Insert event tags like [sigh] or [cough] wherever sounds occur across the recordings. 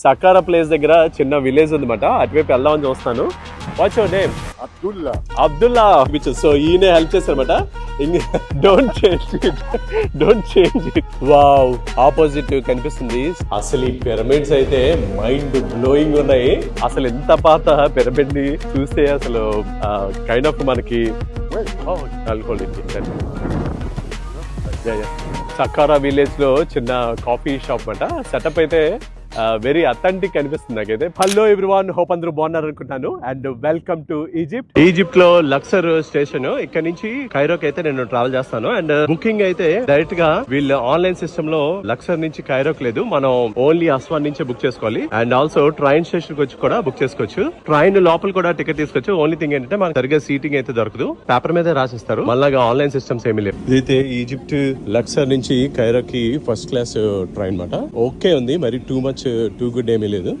సకారా place దగ్గర చిన్న village ఉందన్నమాట. అటువైపు వెళ్దామని చూస్తాను what's your name Abdullah. Abdullah. So ఈయన హెల్ప్ చేశారన్నమాట don't change it don't change it wow opposite కనిపిస్తుంది. అసలు ఈ పిరమిడ్స్ అయితే మైండ్ బ్లోయింగ్ ఉన్నాయి. అసలు ఎంత పాత పిరమిడ్ని చూస్తే అసలు కైండ్ ఆఫ్ మనకి ఆల్కోహల్ సకారా విలేజ్లో చిన్న కాఫీ షాప్ అన్నమాట. సెటప్ అయితే వెరీ అథెంటిక్ అనిపిస్తుంది నాకైతే. హలో ఎవ్రీవాన్ హోప్ అందరూ బాగున్నారు అనుకుంటాను అండ్ వెల్కమ్ టు ఈజిప్ట్ ఈజిప్ట్లో లక్సర్ స్టేషన్. ఇక్కడ నుంచి కైరోకి అయితే నేను ట్రావెల్ చేస్తాను. అండ్ బుకింగ్ అయితే డైరెక్ట్గా వీళ్ళు ఆన్లైన్ సిస్టమ్లో లక్సర్ నుంచి కైరోకి లేదు. మనం ఓన్లీ అస్వాన్ నుంచే బుక్ చేసుకోవాలి. అండ్ ఆల్సో ట్రైన్ స్టేషన్ వచ్చి కూడా బుక్ చేసుకోవచ్చు. ట్రైన్ లోపల కూడా టికెట్ తీసుకోవచ్చు. ఓన్లీ థింగ్ ఏంటంటే మనకు సరిగ్గా సీటింగ్ అయితే దొరకదు. పేపర్ మీద రాసిస్తారు. మళ్ళాగా ఆన్లైన్ సిస్టమ్స్ ఏమీ లేవు. ఇదైతే ఈజిప్ట్ లక్సర్ నుంచి కైరోకి ఫస్ట్ క్లాస్ ట్రైన్ మాట ఓకే ఉంది. మరి టూ మచ్ టూ గుడ్ ఏమీ లేదు.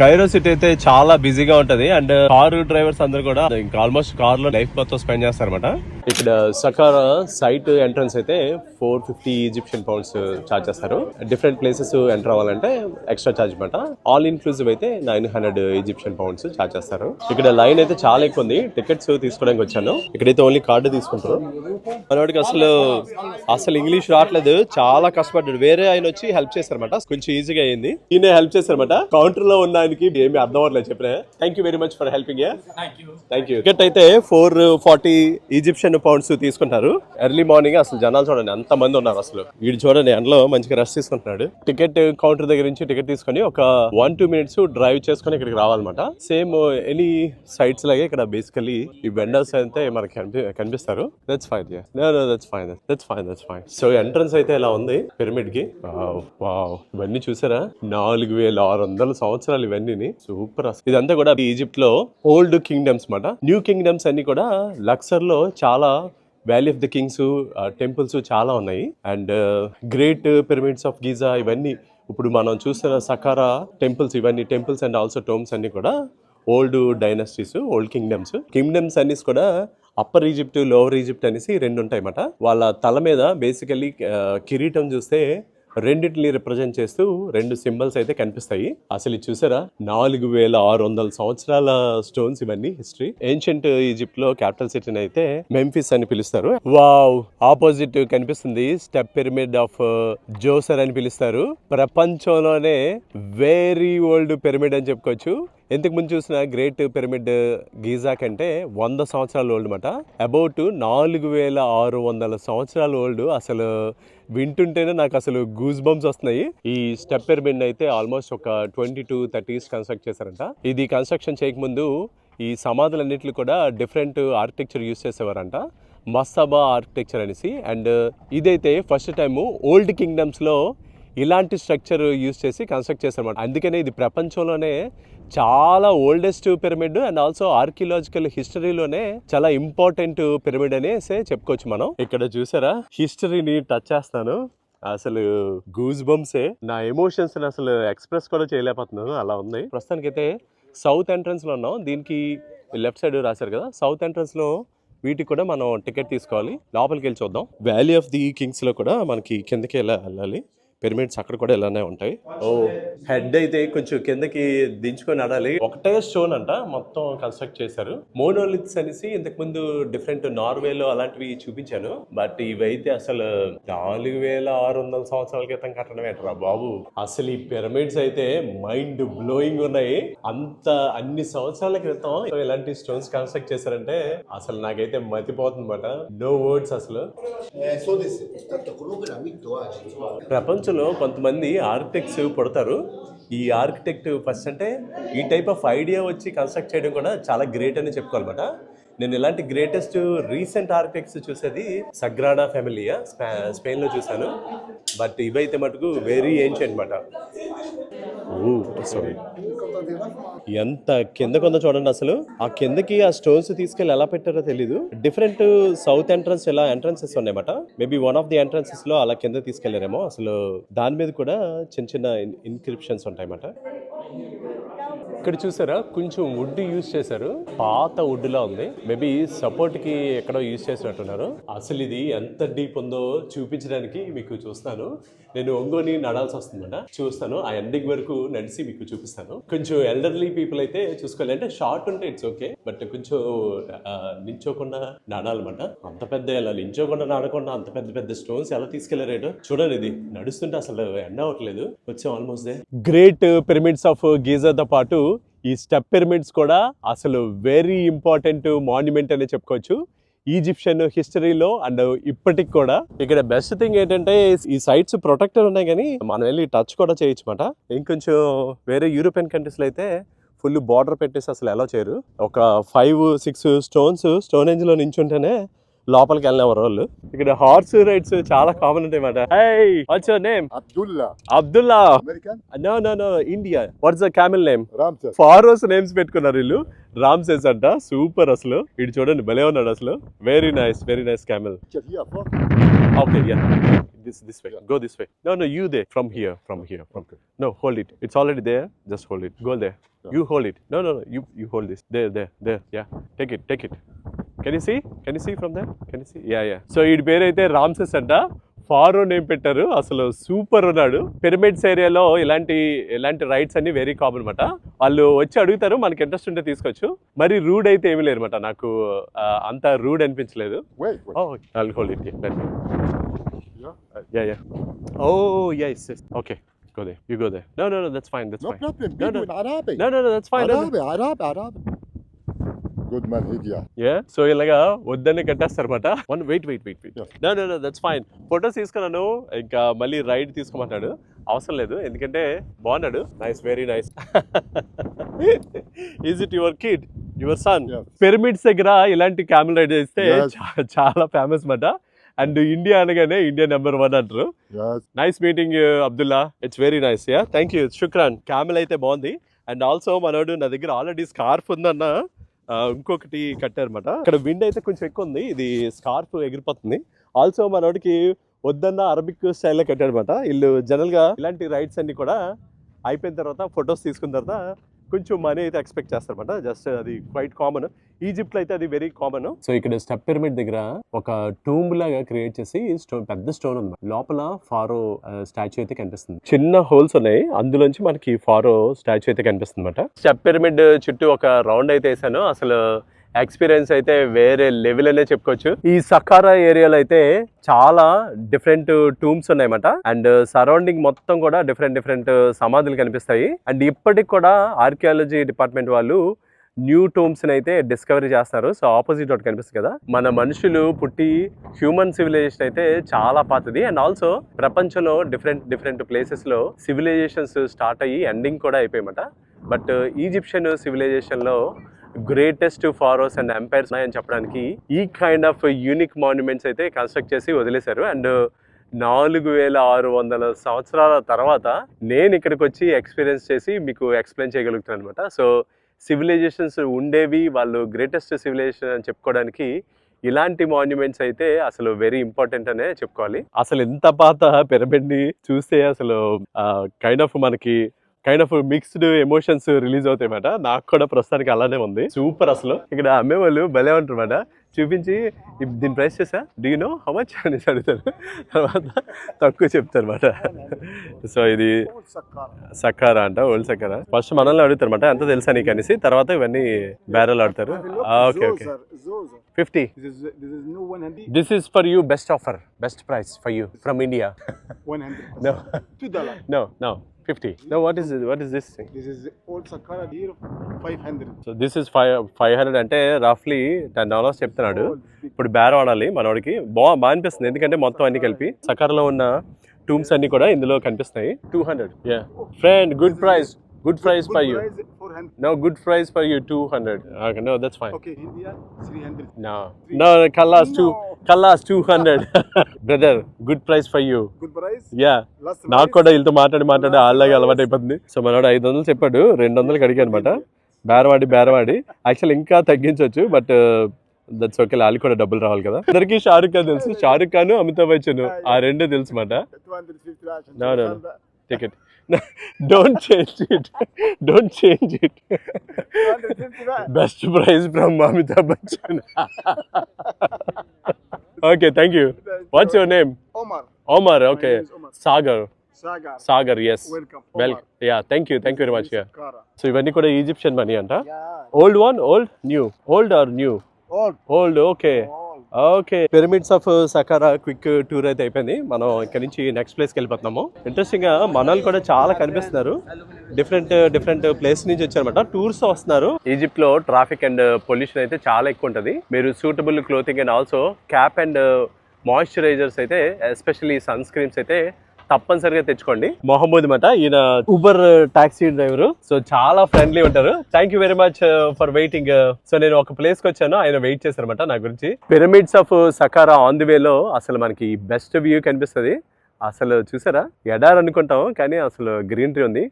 కైరో సిటీ అయితే చాలా బిజీగా ఉంటది. అండ్ కార్ డ్రైవర్స్ అందరు కూడా ఇంకా ఆల్మోస్ట్ కార్లో లైఫ్ మొత్తం స్పెండ్ చేస్తారనమాట ఇక్కడ సకారా సైట్ ఎంట్రన్స్ అయితే four fifty Egyptian pounds charge చేస్తారు. డిఫరెంట్ ప్లేసెస్ ఎంటర్ అవ్వాలంటే ఎక్స్ట్రా చార్జ్ అనమాట ఆల్ ఇన్క్లూజివ్ అయితే nine hundred Egyptian pounds charge చేస్తారు. ఇక్కడ లైన్ అయితే చాలా ఎక్కువ ఉంది. టికెట్స్ తీసుకోవడానికి వచ్చాను. ఇక్కడైతే ఓన్లీ కార్డు తీసుకుంటారు. మనవాడికి అసలు అసలు ఇంగ్లీష్ రావట్లేదు. చాలా కష్టపడ్డాడు. వేరే ఆయన వచ్చి హెల్ప్ చేశారన్నమాట కొంచెం ఈజీగా అయింది. ఈయన హెల్ప్ చేశారన్నమాట కౌంటర్లో ఉన్న ఆయనకి ఏమి అర్థం అవ్వట్లేదు చెప్పిన. Thank you very much for helping thank you ticket అయితే ఫోర్ ఫార్టీ ఈజిప్షియన్ పౌండ్స్ తీసుకుంటారు ఎర్లీ మార్నింగ్ అసలు జనాలు చూడండి అంత మంది ఉన్నారు అసలు. వీడు చూడండి ఎండలో మంచిగా రెస్ట్ తీసుకుంటున్నాడు. టికెట్ కౌంటర్ దగ్గర నుంచి టికెట్ తీసుకొని ఒక వన్ టూ మినిట్స్ డ్రైవ్ చేసుకొని ఇక్కడికి రావాలన్నమాట. సేమ్ ఎనీ సైట్స్ లాగే ఇక్కడ బేసికలీ ఈ వెండర్స్ అయితే మనకి కనిపి- కనిపిస్తారు. That's fine that's fine that's fine that's fine so entrance అయితే ఇలా ఉంది? పిరమిడ్కి? ఇవన్నీ చూసారా? నాలుగు వేల ఆరు వందల సంవత్సరాలు ఇవన్నీ సూపర్ అసలు. ఇదంతా కూడా ఈజిప్ట్లో ఓల్డ్ కింగ్డమ్స్ మాట న్యూ కింగ్డమ్స్ అన్ని కూడా లక్సర్లో చాలా valley of the kings temples చాలా ఉన్నాయి. And great pyramids of Giza ఇవన్నీ ఇప్పుడు మనం చూస్తున్న సకారా టెంపుల్స్ ఇవన్నీ టెంపుల్స్ అండ్ ఆల్సో టోమ్స్ అన్ని కూడా old dynasties old kingdoms. Kingdoms అన్ని కూడా అప్పర్ ఈజిప్ట్ లోవర్ ఈజిప్ట్ అనేసి రెండు ఉంటాయి అన్నమాట వాళ్ళ తల మీద బేసికల్లీ కిరీటం చూస్తే రెండింటిని రిప్రజెంట్ చేస్తూ రెండు సింబల్స్ అయితే కనిపిస్తాయి. అసలు ఇది చూసారా? నాలుగు వేల ఆరు వందల సంవత్సరాల స్టోన్స్ ఇవన్నీ హిస్టరీ ఏన్షియంట్ ఈజిప్ట్లో క్యాపిటల్ సిటీని అయితే మెంఫిస్ అని పిలుస్తారు. వావ్ ఆపోజిట్ కనిపిస్తుంది. స్టెప్ పిరమిడ్ ఆఫ్ జోసర్ అని పిలుస్తారు. ప్రపంచంలోనే వెరీ ఓల్డ్ పిరమిడ్ అని చెప్పుకోవచ్చు. ఇంతకు ముందు చూసిన గ్రేట్ పిరమిడ్ గీజా కంటే వంద సంవత్సరాల ఓల్డ్ అనమాట అబౌట్ నాలుగు వేల ఆరు వందల సంవత్సరాల ఓల్డ్ అసలు వింటుంటేనే నాకు అసలు గూస్ బంప్స్ వస్తున్నాయి. ఈ స్టెప్ పిరమిడ్ అయితే ఆల్మోస్ట్ ఒక ట్వంటీ టు థర్టీస్ కన్స్ట్రక్ట్ చేశారంట. ఇది కన్స్ట్రక్షన్ చేయకముందు ఈ సమాధులన్నింటిలో కూడా డిఫరెంట్ ఆర్కిటెక్చర్ యూస్ చేసేవారంట. మస్తబా ఆర్కిటెక్చర్ అనేసి. అండ్ ఇదైతే ఫస్ట్ టైము ఓల్డ్ కింగ్డమ్స్లో ఇలాంటి స్ట్రక్చర్ యూస్ చేసి కన్స్ట్రక్ట్ చేశారన్నమాట. అందుకనే ఇది ప్రపంచంలోనే చాలా oldest pyramid and also archaeological హిస్టరీలోనే చాలా ఇంపార్టెంట్ పిరమిడ్ అనేసి చెప్పుకోవచ్చు మనం. ఇక్కడ చూసారా? హిస్టరీని టచ్ చేస్తాను అసలు గూజ్ బంప్సే. నా ఎమోషన్స్ అసలు ఎక్స్ప్రెస్ కూడా చేయలేకపోతున్నాను. అలా ఉంది. ప్రస్తుతానికైతే సౌత్ ఎంట్రన్స్లో ఉన్నాం. దీనికి లెఫ్ట్ సైడ్ రాశారు కదా? సౌత్ ఎంట్రన్స్లో వీటికి కూడా మనం టికెట్ తీసుకోవాలి. లోపలికి వెళ్ళి చూద్దాం. వ్యాలీ ఆఫ్ ది కింగ్స్లో కూడా మనకి కిందకి ఎలా వెళ్ళాలి. పిరమిడ్స్ అక్కడ కూడా ఇలానే ఉంటాయి. ఓ హెడ్ అయితే కొంచెం కిందకి దించుకొని నడాలి. ఒకటే స్టోన్ అంట మొత్తం కన్స్ట్రక్ట్ చేశారు. మోనోలిత్స్ అనేసి ఇంతకు ముందు డిఫరెంట్ నార్వేలో అలాంటివి చూపించాను. బట్ ఇవైతే అసలు నాలుగు వేల ఆరు వందల సంవత్సరాల క్రితం కట్టడం ఏంటరా బాబు. అసలు ఈ పిరమిడ్స్ అయితే మైండ్ బ్లోయింగ్ ఉన్నాయి. అంత అన్ని సంవత్సరాల క్రితం ఇలాంటి స్టోన్స్ కన్స్ట్రక్ట్ చేశారంటే అసలు నాకైతే మతిపోతుంది అనమాట నో వర్డ్స్ అసలు. Eh, ప్రపంచంలో కొంతమంది ఆర్కిటెక్ట్స్ పుడతారు. ఈ ఆర్కిటెక్ట్ ఫస్ట్ అంటే ఈ టైప్ ఆఫ్ ఐడియా వచ్చి కన్స్ట్రక్ట్ చేయడం కూడా చాలా గ్రేట్ అని చెప్పుకోవాలన్నమాట. నేను ఇలాంటి గ్రేటెస్ట్ రీసెంట్ ఆర్కిటెక్ట్స్ చూసేది సగ్రాడా ఫ్యామిలీయా స్పెయిన్ స్పెయిన్లో చూశాను. బట్ ఇవైతే మటుకు వెరీ ఏంచి అనమాట సారీ ఎంత కింద కొంద చూడండి అసలు. ఆ కిందకి ఆ స్టోన్స్ తీసుకెళ్ళి ఎలా పెట్టారో తెలీదు. డిఫరెంట్ సౌత్ ఎంట్రన్స్ ఎలా ఎంట్రన్సెస్ ఉన్నాయన్నమాట మేబీ వన్ ఆఫ్ ది ఎంట్రన్సెస్లో అలా కింద తీసుకెళ్ళారేమో అసలు దాని మీద కూడా చిన్న చిన్న ఇన్క్రిప్షన్స్ ఉంటాయన్నమాట ఇక్కడ చూసారా? కొంచెం వుడ్ యూజ్ చేశారు. పాత వుడ్ లా ఉంది. మేబీ సపోర్ట్కి ఎక్కడో యూజ్ చేసినట్టున్నారు. అసలు ఇది ఎంత డీప్ ఉందో చూపించడానికి మీకు చూస్తాను. నేను ఒంగోని నడాల్సి వస్తుందట. చూస్తాను. ఆ ఎండింగ్ వరకు నడిచి మీకు చూపిస్తాను. కొంచెం ఎల్డర్లీ పీపుల్ అయితే చూసుకోవాలి. అంటే షార్ట్ ఉంటే ఇట్స్ ఓకే బట్ కొంచెం నించోకుండా నడాలన్నమాట. అంత పెద్ద ఇలా నించోకుండా నడకుండా అంత పెద్ద పెద్ద స్టోన్స్ ఎలా తీసుకెళ్ళారేటో చూడండి ఇది. నడుస్తుంటే అసలు ఎండ అవ్వట్లేదు. వచ్చాం ఆల్మోస్ట్ గ్రేట్ పిరమిడ్స్ ఆఫ్ గీజర్తో పాటు ఈ స్టెప్ పిరమిడ్స్ కూడా అసలు వెరీ ఇంపార్టెంట్ మాన్యుమెంట్ అనే చెప్పుకోవచ్చు. ఈజిప్షియన్ హిస్టరీలో అండ్ ఇప్పటికి కూడా. ఇక్కడ బెస్ట్ థింగ్ ఏంటంటే ఈ సైట్స్ ప్రొటెక్టర్ ఉన్నాయి కానీ మనం వెళ్ళి టచ్ కూడా చేయొచ్చు అనమాట ఇంకొంచెం వేరే యూరోపియన్ కంట్రీస్లో అయితే ఫుల్ బార్డర్ పెట్టేసి అసలు ఎలా చేయరు. ఒక ఫైవ్ సిక్స్ స్టోన్స్ స్టోన్లో నించుంటేనే లోపలికి వెళ్ళినవారు వాళ్ళు. ఇక్కడ హార్స్ రైడ్స్ చాలా కామన్ ఉంటాయి మాట what's your name Abdullah. Abdullah. American? No no no India what's the camel name. Pharaohs names పెట్టుకున్నారు వీళ్ళు. రామ్సెస్ అంట సూపర్ అసలు. ఇటు చూడండి భలే ఉన్నాడు అసలు. Very nice very nice camel here okay yeah this this way go this way no no you there from here from here from no hold it it's already there just hold it go there you hold it no no no you you hold this there there there yeah take it take it can see can see from that can yeah yeah so ఈ పేరైతే Ramses అంట. Pharaoh name పెట్టారు. అసలు super ఉన్నాడు. Pyramids ఏరియాలో ఇలాంటి ఇలాంటి rides అన్ని వెరీ కామన్ అనమాట వాళ్ళు వచ్చి అడుగుతారు. మనకి ఇంట్రెస్ట్ ఉంటే తీసుకోవచ్చు. మరి రూడ్ అయితే ఏమి లేదు అనమాట నాకు అంత రూడ్ అనిపించలేదు. Okay Man, Hidya. Yeah. So ఇలాగా వద్దని కట్టేస్తారన్నమాట one wait wait wait wait. No no no that's fine photos తీసుకున్నాను. ఇంకా మళ్ళీ రైడ్ తీసుకోమంటాడు. అవసరం లేదు. ఎందుకంటే బాగున్నాడు. Nice very nice is it your kid your son. Pyramids దగ్గర ఇలాంటి క్యామెల్ రైడ్ చేస్తే చాలా ఫేమస్ మాట అండ్ ఇండియా అనగానే ఇండియా నెంబర్ వన్ అంటారు. Nice meeting Abdullah it's very nice yeah thank you శుక్రాన్ camel అయితే బాగుంది. అండ్ ఆల్సో మనోడు నా దగ్గర ఆల్రెడీ స్కార్ఫ్ ఉందన్న. ఇంకొకటి కట్టారన్నమాట. ఇక్కడ విండ్ అయితే కొంచెం ఎక్కువ ఉంది. ఇది స్కార్ఫ్ ఎగిరిపోతుంది. ఆల్సో మనోడికి వద్దన్న అరబిక్ స్టైల్లో కట్టారనమాట వీళ్ళు జనరల్గా ఇలాంటి రైడ్స్ అన్ని కూడా అయిపోయిన తర్వాత ఫొటోస్ తీసుకున్న తర్వాత కొంచెం మనీ అయితే ఎక్స్పెక్ట్ చేస్తారన్నమాట. జస్ట్ అది క్వైట్ కామన్ ఈజిప్ట్లో అయితే అది వెరీ కామన్ సో ఇక్కడ స్టెప్ పిరమిడ్ దగ్గర ఒక టూంబ్ లాగా క్రియేట్ చేసి స్టోన్ పెద్ద స్టోన్ ఉంది లోపల ఫారో స్టాచ్యూ అయితే కనిపిస్తుంది. చిన్న హోల్స్ ఉన్నాయి. అందులోంచి మనకి ఫారో స్టాచ్యూ అయితే కనిపిస్తుంది అనమాట స్టెప్ పిరమిడ్ చుట్టూ ఒక రౌండ్ అయితే వేసాను. అసలు ఎక్స్పీరియన్స్ అయితే వేరే లెవెల్ అనే చెప్పుకోవచ్చు. ఈ సకారా ఏరియాలో అయితే చాలా డిఫరెంట్ టూమ్స్ ఉన్నాయన్నమాట. అండ్ సరౌండింగ్ మొత్తం కూడా డిఫరెంట్ డిఫరెంట్ సమాధులు కనిపిస్తాయి. అండ్ ఇప్పటికి కూడా ఆర్కియాలజీ డిపార్ట్మెంట్ వాళ్ళు న్యూ టూమ్స్ని అయితే డిస్కవరీ చేస్తారు. సో ఆపోజిట్ ఒకటి కనిపిస్తుంది కదా. మన మనుషులు పుట్టి హ్యూమన్ సివిలైజేషన్ అయితే చాలా పాతది. అండ్ ఆల్సో ప్రపంచంలో డిఫరెంట్ డిఫరెంట్ ప్లేసెస్లో సివిలైజేషన్స్ స్టార్ట్ అయ్యి ఎండింగ్ కూడా అయిపోయాయన్నమాట. బట్ ఈజిప్షియన్ సివిలైజేషన్లో గ్రేటెస్ట్ ఫారోస్ అండ్ ఎంపైర్స్ ఉన్నాయని చెప్పడానికి ఈ కైండ్ ఆఫ్ యూనిక్ మాన్యుమెంట్స్ అయితే కన్స్ట్రక్ట్ చేసి వదిలేశారు. అండ్ నాలుగు వేల ఆరు వందల సంవత్సరాల తర్వాత నేను ఇక్కడికి వచ్చి ఎక్స్పీరియన్స్ చేసి మీకు ఎక్స్ప్లెయిన్ చేయగలుగుతాను అనమాట సో సివిలైజేషన్స్ ఉండేవి వాళ్ళు గ్రేటెస్ట్ సివిలైజేషన్ అని చెప్పుకోవడానికి ఇలాంటి మాన్యుమెంట్స్ అయితే అసలు వెరీ ఇంపార్టెంట్ అనే చెప్పుకోవాలి. అసలు ఎంత పాత పిరమిడ్ని చూస్తే అసలు కైండ్ ఆఫ్ మనకి kind of mixed emotions release అవుతాయి అన్నమాట నాకు కూడా ప్రస్తుతానికి అలానే ఉంది. సూపర్ అసలు. ఇక్కడ అమ్మేవాళ్ళు భలే ఉంటారు అన్నమాట చూపించి "ఇప్ దీని ప్రైస్ చేసా? డూ నో హౌ మచ్ అని అడుగుతారు. తర్వాత తక్కువ చెప్తారు అనమాట సో ఇది సక్కారా అంట ఓల్డ్ సక్కారా? ఫస్ట్ మనల్ని అడుగుతారు అనమాట ఎంత తెలుసా నీకు అనేసి. తర్వాత ఇవన్నీ బేరలు ఆడతారు. Okay okay. Fifty This is this is new 100 this is for you best offer best price for you from India 100 No. two dollar. No no fifty no what is what is this thing This is old Sakara here 500. So this is five five hundred అంటే రఫ్లీ ten dollars చెప్తున్నాడు. ఇప్పుడు బేరం ఆడాలి మనోడికి. బా బాగా అనిపిస్తుంది. ఎందుకంటే మొత్తం అన్ని కలిపి సకార్లో ఉన్న టూమ్స్ అన్ని కూడా ఇందులో కనిపిస్తున్నాయి. Two hundred friend good price good price Good for you price, 400. No good price for you two hundred no that's fine Okay, India 300. No no కల్లాస్ two No. కల్లాస్ two hundred brother good price for you Good price. Yeah Last నాకు price. కూడా వీళ్ళతో మాట్లాడి మాట్లాడి అలాగే అలవాటు అయిపోతుంది so మనోడు ఐదు వందలు చెప్పాడు రెండు వందలకి అడిగాను అనమాట బేరవాడి బేరవాడి. యాక్చువల్ ఇంకా తగ్గించవచ్చు బట్ దట్స్ ఓకే వాళ్ళు కూడా డబ్బులు రావాలి కదా. అందరికి షారుఖ్ ఖాన్ తెలుసు. [laughs] షారుఖ్ ఖాన్ అమితాబ్ బచ్చన్. ఆ రెండు తెలుసు మాట 250 don't change it don't change it best price from Amitabh Bachchan okay thank you what's your name Omar Omar okay Sagar Sagar yes welcome yeah thank you thank you very much so ఇవన్నీ కూడా Egyptian money అంట? Old one old new old or new old okay okay. Pyramids of Saqqara quick tour అయితే అయిపోయింది. మనం ఇక్కడ నుంచి next ప్లేస్కి వెళ్ళిపోతున్నాము. ఇంట్రెస్టింగ్గా మనల్ని కూడా చాలా కనిపిస్తున్నారు. డిఫరెంట్ డిఫరెంట్ ప్లేస్ నుంచి వచ్చారనమాట టూర్స్ వస్తున్నారు. ఈజిప్ట్లో ట్రాఫిక్ అండ్ పొల్యూషన్ అయితే చాలా ఎక్కువ ఉంటుంది. మీరు suitable clothing and also cap and moisturizers అయితే ఎస్పెషల్లీ సన్ స్క్రీన్స్ అయితే తప్పనిసరిగా తెచ్చుకోండి. మొహమ్మద్ మాట ఈయన ఊబర్ టాక్సీ డ్రైవర్ సో చాలా ఫ్రెండ్లీ ఉంటారు. Thank you very much for waiting so నేను ఒక ప్లేస్కి వచ్చాను. ఆయన వెయిట్ చేశారన్నమాట నా గురించి. Pyramids of Saqqara on the వేలో అసలు మనకి బెస్ట్ వ్యూ కనిపిస్తుంది. అసలు చూసారా? ఎడార్ అనుకుంటాం కానీ అసలు గ్రీనరీ ఉంది.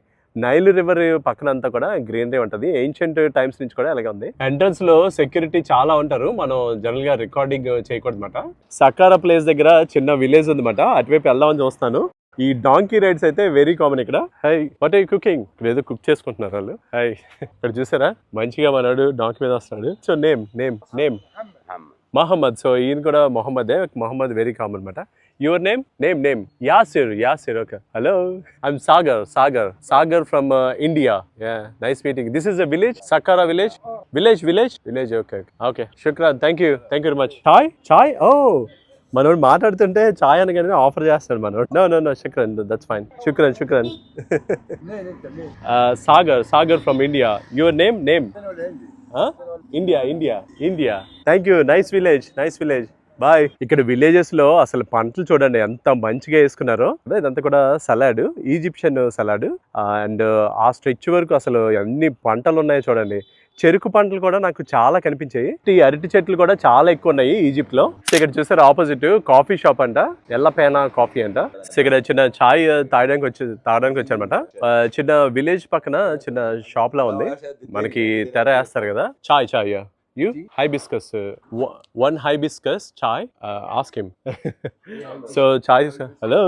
నైల్ రివర్ పక్కన అంతా కూడా గ్రీనరీ ఉంటది. ఏన్షియంట్ టైమ్స్ నుంచి కూడా అలాగే ఉంది. ఎంట్రన్స్లో సెక్యూరిటీ చాలా ఉంటారు. మనం జనరల్గా రికార్డింగ్ చేయకూడదు అనమాట సకారా ప్లేస్ దగ్గర చిన్న విలేజ్ ఉందన్నమాట. అటువైపు వెళ్దామని చూస్తాను ఈ డాంకీ రైడ్స్ అయితే వెరీ కామన్ ఇక్కడ. హై వాట్ ఐ కుకింగ్ ఏదో కుక్ చేసుకుంటున్నారు వాళ్ళు. హై ఇక్కడ చూసారా? మంచిగా మనడు డాంకీ మీద వస్తున్నాడు. So name name name Mohammed so ఈయన కూడా మొహమ్మదే మొహమ్మద్ వెరీ కామన్ అనమాట your name name name Yasir Yasir okay hello I'm Sagar Sagar Sagar from India nice meeting this is a village Saqqara village village village village okay okay శుక్రాన్ thank you thank you very much చాయ్ చాయ్ ఓ మనోడు మాట్లాడుతుంటే చాయ్ అనగానే offer చేస్తాడు మనోడు. No no no శుక్రన్ that's fine శుక్రన్ శుక్రన్. [laughs] Sagar Sagar from India your name name India India India thank you nice village nice village boy ఇక్కడ విలేజెస్లో అసలు పంటలు చూడండి ఎంత మంచిగా వేసుకున్నారో. అదే ఇదంతా కూడా సలాడ్ ఈజిప్షియన్ సలాడ్ అండ్ ఆ స్ట్రెచ్ వరకు అసలు ఎన్ని పంటలు ఉన్నాయో చూడండి. చెరుకు పంటలు కూడా నాకు చాలా కనిపించాయి. ఈ అరటి చెట్లు కూడా చాలా ఎక్కువ ఉన్నాయి ఈజిప్ట్లో ఇక్కడ చూసారు ఆపోజిట్ కాఫీ షాప్ అంట ఎల్లపేన కాఫీ అంట. ఇక్కడ చిన్న చాయ్ తాగడానికి వచ్చి తాగడానికి వచ్చారనమాట చిన్న విలేజ్ పక్కన చిన్న షాప్ లా ఉంది. మనకి తెర వేస్తారు కదా. Chai chai you hibiscus one hibiscus chai ask him so chai hello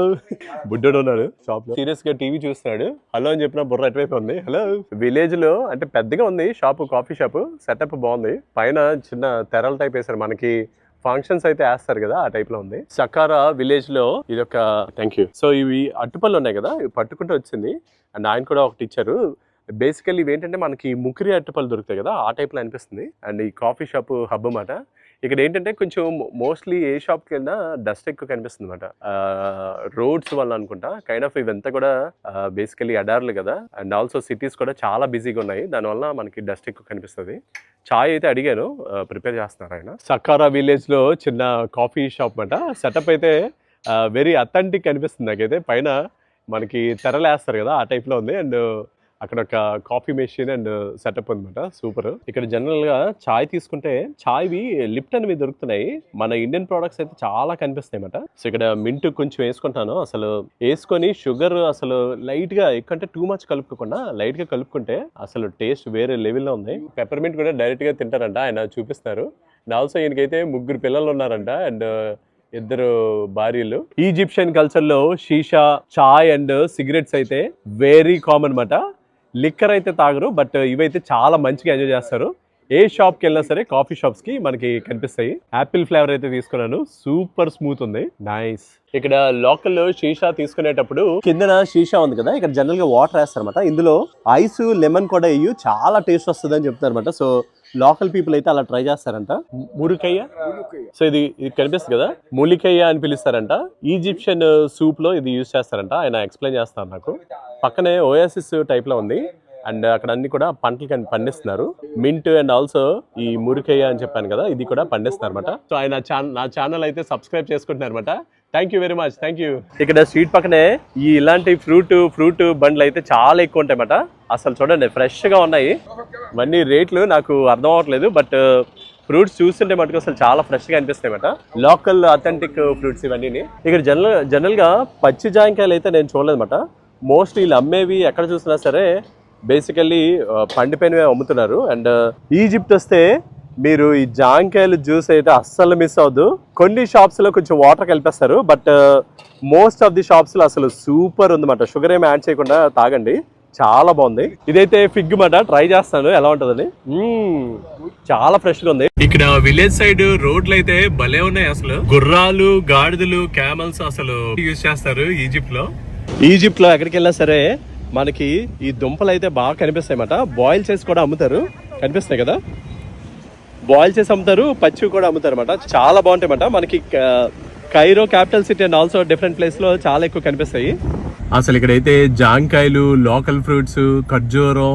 బుడ్డోడు ఉన్నాడు షాప్లో. సీరియస్గా టీవీ చూస్తున్నాడు. హలో అని చెప్పిన బుర్ర అటువైపు ఉంది? హలో. విలేజ్లో అంటే పెద్దగా ఉంది షాప్ కాఫీ షాప్ సెటప్ బాగుంది. పైన చిన్న తెరల టైప్ వేశారు. మనకి ఫంక్షన్స్ అయితే వేస్తారు కదా ఆ టైప్లో ఉంది. సకారా విలేజ్లో ఇది ఒక థ్యాంక్ యూ సో ఇవి అట్టుపళ్ళు ఉన్నాయి కదా ఇవి పట్టుకుంటూ వచ్చింది. అండ్ ఆయన కూడా ఒకటి ఇచ్చారు. బేసికల్లీ ఏంటంటే మనకి ముకిరి అరటిపళ్ళు దొరుకుతాయి కదా ఆ టైప్లో అనిపిస్తుంది. అండ్ ఈ కాఫీ షాప్ హబ్ అన్నమాట. ఇక్కడ ఏంటంటే కొంచెం మోస్ట్లీ ఏ షాప్కి వెళ్ళినా డస్ట్ ఎక్కువ కనిపిస్తుంది అనమాట రోడ్స్ వల్ల అనుకుంటా కైండ్ ఆఫ్ ఇవంతా కూడా బేసికలీ అడార్లు కదా. అండ్ ఆల్సో సిటీస్ కూడా చాలా బిజీగా ఉన్నాయి. దానివల్ల మనకి డస్ట్ ఎక్కువ కనిపిస్తుంది. చాయ్ అయితే అడిగాను ప్రిపేర్ చేస్తున్నారు ఆయన. సకారా విలేజ్లో చిన్న కాఫీ షాప్ అనమాట సెటప్ అయితే వెరీ అథెంటిక్ అనిపిస్తుంది నాకైతే. పైన మనకి తెరలేస్తారు కదా ఆ టైప్లో ఉంది. అండ్ అక్కడ ఒక కాఫీ మెషిన్ అండ్ సెటప్ అనమాట సూపర్. ఇక్కడ జనరల్గా చాయ్ తీసుకుంటే చాయ్వి లిప్టన్ మీద దొరుకుతున్నాయి. మన ఇండియన్ ప్రోడక్ట్స్ అయితే చాలా కనిపిస్తాయి అనమాట సో ఇక్కడ మింట్ కొంచెం వేసుకుంటాను. అసలు వేసుకొని షుగర్ అసలు లైట్గా ఎక్కువంటే టూ మచ్ కలుపుకోకుండా లైట్గా కలుపుకుంటే అసలు టేస్ట్ వేరే లెవెల్లో ఉంది. పెప్పర్మింట్ కూడా డైరెక్ట్గా తింటారంట ఆయన చూపిస్తున్నారు. అండ్ ఆల్సో ఈయనకైతే ముగ్గురు పిల్లలు ఉన్నారంట అండ్ ఇద్దరు భార్యలు. ఈజిప్షియన్ కల్చర్లో షీషా చాయ్ అండ్ సిగరెట్స్ అయితే వెరీ కామన్ అనమాట లిక్కర్ అయితే తాగరు బట్ ఇవైతే చాలా మంచిగా ఎంజాయ్ చేస్తారు. ఏ షాప్కి వెళ్ళినా సరే కాఫీ షాప్స్కి మనకి కనిపిస్తాయి. యాపిల్ ఫ్లేవర్ అయితే తీసుకున్నాను. సూపర్ స్మూత్ ఉంది. నైస్. ఇక్కడ లోకల్ షీషా తీసుకునేటప్పుడు కిందన షీషా ఉంది కదా ఇక్కడ జనరల్గా వాటర్ వేస్తారనమాట ఇందులో ఐస్ లెమన్ కూడా వేయు చాలా టేస్ట్ వస్తుంది అని చెప్తారు సో లోకల్ పీపుల్ అయితే అలా ట్రై చేస్తారంట. మురికయ్య? సో ఇది ఇది కనిపిస్తుంది కదా? మూలికయ్య అని పిలుస్తారంట. ఈజిప్షియన్ సూప్లో ఇది యూజ్ చేస్తారంట. ఆయన ఎక్స్ప్లెయిన్ చేస్తారు నాకు. పక్కనే ఓయాసిస్ టైప్లో ఉంది. అండ్ అక్కడ అన్ని కూడా పంటలు కని పండిస్తున్నారు. మింట్ అండ్ ఆల్సో ఈ మురికయ్య అని చెప్పాను కదా ఇది కూడా పండిస్తున్నారు అనమాట సో ఆయన నా ఛానల్ అయితే సబ్స్క్రైబ్ చేసుకుంటున్నారు అనమాట thank you very much thank you ఇక్కడ స్వీట్ పక్కనే ఈ ఇలాంటి ఫ్రూట్ ఫ్రూట్ బండ్లు అయితే చాలా ఎక్కువ ఉంటాయి అసలు చూడండి ఫ్రెష్గా ఉన్నాయి. ఇవన్నీ రేట్లు నాకు అర్థం అవ్వట్లేదు బట్ ఫ్రూట్స్ చూస్తుంటే మటుకు అసలు చాలా ఫ్రెష్గా అనిపిస్తాయి అన్నమాట. లోకల్ అథెంటిక్ ఫ్రూట్స్ ఇవన్నీ ఇక్కడ జనరల్ జనరల్గా పచ్చి జాంకాయలు అయితే నేను చూడలేదన్నమాట. మోస్ట్లీ వీళ్ళు అమ్మేవి ఎక్కడ చూసినా సరే బేసికల్లీ పండిపోయినవి అమ్ముతున్నారు. అండ్ ఈజిప్ట్ వస్తే మీరు ఈ జాంకాయలు జ్యూస్ అయితే అస్సలు మిస్ అవ్వద్దు. కొన్ని షాప్స్లో కొంచెం వాటర్ కలిపేస్తారు బట్ మోస్ట్ ఆఫ్ ది షాప్స్లో అసలు సూపర్ ఉందన్నమాట. షుగర్ ఏమి యాడ్ చేయకుండా తాగండి. చాలా బాగుంది. ఇదైతే ఫిగ్ మాట ట్రై చేస్తాను. ఎలా ఉంటుందని. చాలా ఫ్రెష్గా ఉంది. ఇక్కడ విలేజ్ సైడ్ రోడ్లు అయితే భలే ఉన్నాయి అసలు. గుర్రాలు గాడిదలు క్యామల్స్ అసలు యూజ్ చేస్తారు ఈజిప్ట్లో ఈజిప్ట్లో ఎక్కడికి వెళ్ళినా సరే మనకి ఈ దుంపలు అయితే బాగా కనిపిస్తాయి అన్నమాట బాయిల్ చేసి కూడా అమ్ముతారు. కనిపిస్తాయి కదా? బాయిల్ చేసి అమ్ముతారు పచ్చి కూడా అమ్ముతారు అనమాట చాలా బాగుంటాయి అన్నమాట మనకి Cairo capital city and also different ప్లేస్లో చాలా ఎక్కువ కనిపిస్తాయి. అసలు ఇక్కడైతే జాంకాయలు లోకల్ ఫ్రూట్స్ ఖర్జూరం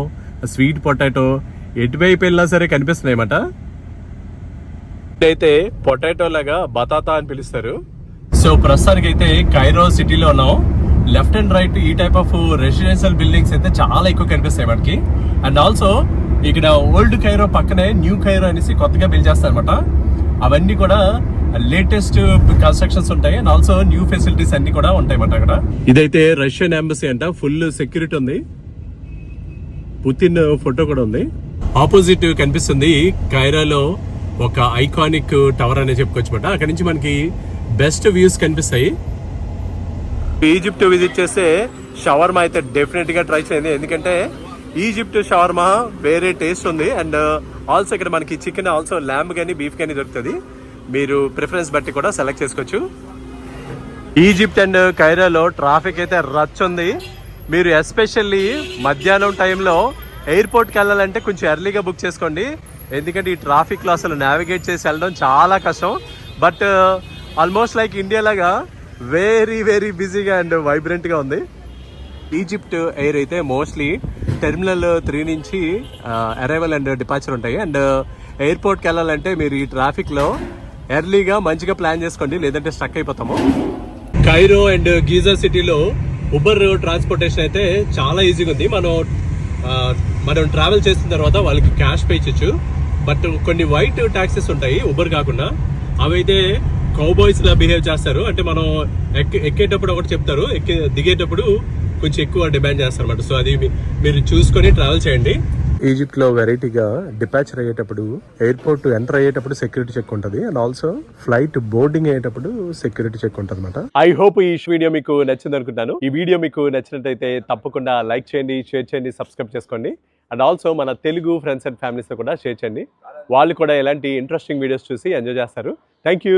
స్వీట్ పొటాటో ఎటువైపు వెళ్ళినా సరే కనిపిస్తున్నాయి అన్నమాట ఇదైతే పొటాటో లాగా బతాతా అని పిలుస్తారు. సో ప్రస్తుతానికి అయితే కైరో సిటీలో ఉన్నాం. లెఫ్ట్ అండ్ రైట్ ఈ టైప్ ఆఫ్ రెసిడెన్షియల్ బిల్డింగ్స్ అయితే చాలా ఎక్కువ కనిపిస్తాయి మనకి. అండ్ ఆల్సో ఇక్కడ ఓల్డ్ కైరో పక్కనే న్యూ కైరో అనేసి కొత్తగా బిల్డ్ చేస్తారనమాట అవన్నీ కూడా లేటెస్ట్ కన్స్ట్రక్షన్స్ ఉంటాయి. అండ్ ఆల్సో న్యూ ఫెసిలిటీస్ అన్ని కూడా ఉంటాయి అన్నమాట అక్కడ. ఇదైతే రష్యన్ ఎంబసీ అంట. ఫుల్ సెక్యూరిటీ ఉంది. పుతిన్ ఫోటో కూడా ఉంది. ఆపోజిట్ కనిపిస్తుంది కైరాలో ఒక ఐకానిక్ టవర్ అనే చెప్పుకోవచ్చు అక్కడ నుంచి మనకి బెస్ట్ వ్యూస్ కనిపిస్తాయి. ఈజిప్ట్ విజిట్ చేస్తే షవర్మా అయితే డెఫినెట్గా ట్రై చేయండి. ఎందుకంటే ఈజిప్ట్ షవర్మా వేరే టేస్ట్ ఉంది. అండ్ ఆల్సో uh, ఇక్కడ మనకి చికెన్ ఆల్సో ల్యాంబ్ కానీ బీఫ్ కానీ దొరుకుతుంది. మీరు ప్రిఫరెన్స్ బట్టి కూడా సెలెక్ట్ చేసుకోవచ్చు. ఈజిప్ట్ అండ్ కైరాలో ట్రాఫిక్ అయితే రచ్ ఉంది. మీరు ఎస్పెషల్లీ మధ్యాహ్నం టైంలో ఎయిర్పోర్ట్కి వెళ్ళాలంటే కొంచెం ఎర్లీగా బుక్ చేసుకోండి. ఎందుకంటే ఈ ట్రాఫిక్లో అసలు నావిగేట్ చేసి వెళ్ళడం చాలా కష్టం. బట్ ఆల్మోస్ట్ లైక్ ఇండియా లాగా వెరీ వెరీ బిజీగా అండ్ వైబ్రెంట్గా ఉంది. ఈజిప్ట్ ఎయిర్ అయితే మోస్ట్లీ టెర్మినల్ త్రీ నుంచి అరైవల్ అండ్ డిపార్చర్ ఉంటాయి. అండ్ ఎయిర్పోర్ట్కి uh, వెళ్ళాలంటే మీరు ఈ ట్రాఫిక్లో ఎర్లీగా మంచిగా ప్లాన్ చేసుకోండి లేదంటే స్ట్రక్ అయిపోతాము. కైరో అండ్ గీజా సిటీలో ఉబర్ ట్రాన్స్పోర్టేషన్ అయితే చాలా ఈజీగా ఉంది. మనం మనం ట్రావెల్ చేసిన తర్వాత వాళ్ళకి క్యాష్ పే చేయొచ్చు. బట్ కొన్ని వైట్ ట్యాక్సెస్ ఉంటాయి ఉబర్ కాకుండా. అవైతే కౌబాయ్స్ లా బిహేవ్ చేస్తారు. అంటే మనం ఎక్కి ఎక్కేటప్పుడు ఒకటి చెప్తారు. ఎక్కి దిగేటప్పుడు కొంచెం ఎక్కువ డిమాండ్ చేస్తారు అనమాట సో అది మీరు చూసుకొని ట్రావెల్ చేయండి. ఈజిప్ట్లో వెరైటీగా డిపాచర్ అయ్యేటప్పుడు ఎయిర్పోర్ట్ ఎంటర్ అయ్యేటప్పుడు సెక్యూరిటీ చెక్ ఉంటుంది. అండ్ ఆల్సో ఫ్లైట్ బోర్డింగ్ అయ్యేటప్పుడు సెక్యూరిటీ చెక్ ఉంటుంది అనమాట ఐ హోప్ ఈ వీడియో మీకు నచ్చింది అనుకుంటాను ఈ వీడియో మీకు నచ్చినట్టయితే తప్పకుండా లైక్ చేయండి షేర్ చేయండి సబ్స్క్రైబ్ చేసుకోండి. అండ్ ఆల్సో మన తెలుగు ఫ్రెండ్స్ అండ్ ఫ్యామిలీస్తో కూడా షేర్ చేయండి. వాళ్ళు కూడా ఎలాంటి ఇంట్రెస్టింగ్ వీడియోస్ చూసి ఎంజాయ్ చేస్తారు. Thank you